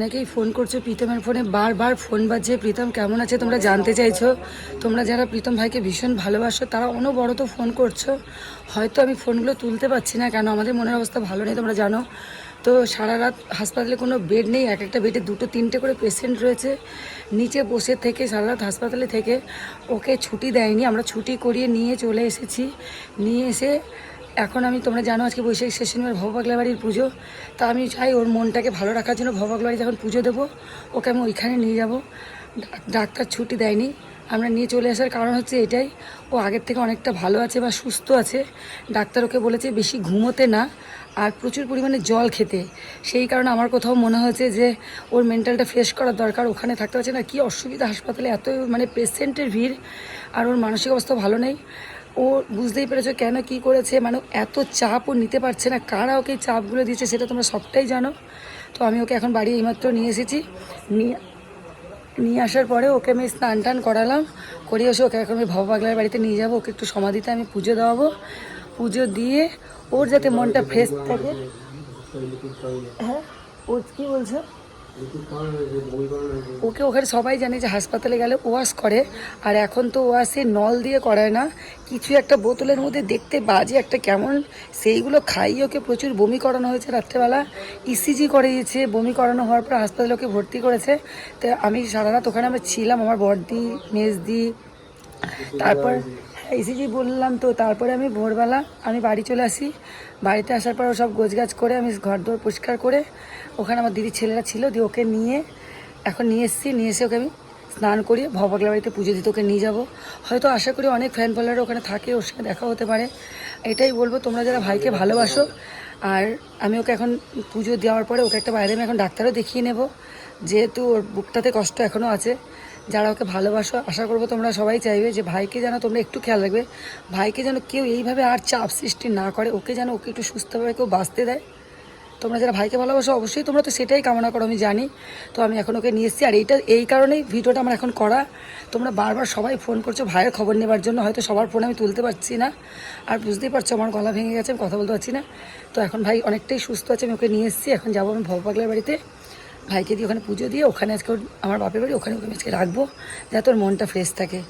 অনেকেই ফোন করছ প্রীতমের ফোনে, বারবার ফোন বাজছে প্রীতম, কেমন আছে? তোমরা জানতে চাইছো? তোমরা যারা প্রীতম ভাইকে ভীষণ ভালোবাসো, তারা অনবরত ফোন করছ। হয়তো আমি ফোনগুলো তুলতে পারছি না কেন? আমাদের মনের অবস্থা ভালো নেই, তোমরা জানো। তো সারা রাত হাসপাতালে কোনো বেড নেই, এক একটা বেডে দুটো, তিনটে করে পেশেন্ট রয়েছে। নিচে বসে থেকে, সারা রাত হাসপাতালে থেকে ওকে ছুটি দেয়নি। আমরা ছুটি করিয়ে নিয়ে চলে এসেছি। নিয়ে এসে এখন আমি, তোমরা জানো আজকে বৈশাখ সেশনের ভবাগলা বাড়ির পুজো। তা আমি চাই ওর মনটাকে ভালো রাখার জন্য ভবাগলা বাড়ি যখন পুজো দেবো। ওকে আমি ওইখানে নিয়ে যাব। ডাক্তার ছুটি দেয়নি। আমরা নিয়ে চলে আসার কারণ হচ্ছে এটাই। ও আগের থেকে অনেকটা ভালো আছে বা সুস্থ আছে। ডাক্তার ওকে বলেছে বেশি ঘুমোতে না, আর প্রচুর পরিমাণে জল খেতে। সেই কারণে আমার কোথাও মনে হয়েছে যে ওর মেন্টালটা ফ্রেশ করার দরকার। ওখানে থাকতে পারছে না। কি অসুবিধা, হাসপাতালে এত মানে পেশেন্টের ভিড়, আর ওর মানসিক অবস্থা ভালো নেই। ও বুঝতেই পেরেছ কেন, কি করেছে? মানে এত চাপ ও নিতে পারছে না। কারা ওকে চাপগুলো দিচ্ছে সেটা তোমরা সবটাই জানো। তো আমি ওকে এখন বাড়ি এইমাত্র নিয়ে এসেছি। নিয়ে নিয়ে আসার পরে ওকে আমি স্নান টান করালাম। করিয়ে এসে ওকে এখন আমি ভব পাগলার বাড়িতে নিয়ে যাব। ওকে একটু সমাধিতে আমি পুজো দেওয়াবো। পুজো দিয়ে ওর যাতে মনটা ফ্রেশ থাকে। হ্যাঁ ও কী বলছো? ওকে ওখানে সবাই জানে যে হাসপাতালে গেলে ওয়াশ করে, আর এখন তো ওয়াশে নল দিয়ে করায় না। কিছু একটা বোতলের মধ্যে দেখতে বাজে একটা কেমন। সেইগুলো খাইয়ে ওকে প্রচুর বমি করানো হয়েছে রাত্রেবেলা। ইসিজি করিয়েছে, বমি করানো হওয়ার পর হাসপাতালে ওকে ভর্তি করেছে। তো আমি সারা রাত ওখানে আমরা ছিলাম, আমার বড়দি মেজদি, তারপর ইসিজি বললাম তো, তারপরে আমি ভোরবেলা আমি বাড়ি চলে আসি। বাড়িতে আসার পর সব গোছগাছ করে আমি ঘর দোর পরিষ্কার করে ওখানে আমার দিদির ছেলেরা ছিল, দিয়ে ওকে নিয়ে এখন নিয়ে এসেছি, নিয়ে এসে ওকে আমি স্নান করিয়ে ভবগলা বাড়িতে পুজো দিতে ওকে নিয়ে যাব। হয়তো আশা করি অনেক ফ্যান ফলোয়ার ওখানে থাকে, ওর সঙ্গে দেখা হতে পারে। এটাই বলব, তোমরা যারা ভাইকে ভালোবাসো, আর আমি ওকে এখন পুজো দেওয়ার পরে ওকে একটা বাইরে আমি এখন ডাক্তারও দেখিয়ে নেব। যেহেতু ওর বুকটাতে কষ্ট এখনও আছে যারা ওকে ভালোবাসো, আশা করব তোমরা সবাই চাইবে যে ভাইকে যেন তোমরা একটু খেয়াল রাখবে। ভাইকে যেন কেউ এইভাবে আর চাপ সৃষ্টি না করে, ওকে যেন ওকে একটু সুস্থভাবে কেউ বাঁচতে দেয়। তোমরা যারা ভাইকে ভালোবাসো, অবশ্যই তোমরা তো সেটাই কামনা করো, আমি জানি। তো আমি এখন ওকে নিয়ে এসেছি, আর এইটা, এই কারণেই ভিডিওটা আমার এখন করা। তোমরা বারবার সবাই ফোন করছ ভাইয়ের খবর নেবার জন্য, হয়তো সবার ফোন আমি তুলতে পারছি না। আর বুঝতেই পারছ, আমার গলা ভেঙে গেছে, আমি কথা বলতে পারছি না। তো এখন ভাই অনেকটাই সুস্থ আছে, আমি ওকে নিয়ে এসেছি, এখন যাব আমি ভবপাগলার বাড়িতে। ভাইকে দিয়ে ওখানে পুজো দিয়ে, ওখানে আজকে আমার বাপের বাড়ি, ওখানে ওকে আজকে রাখব, যাতে ওর মনটা ফ্রেশ থাকে।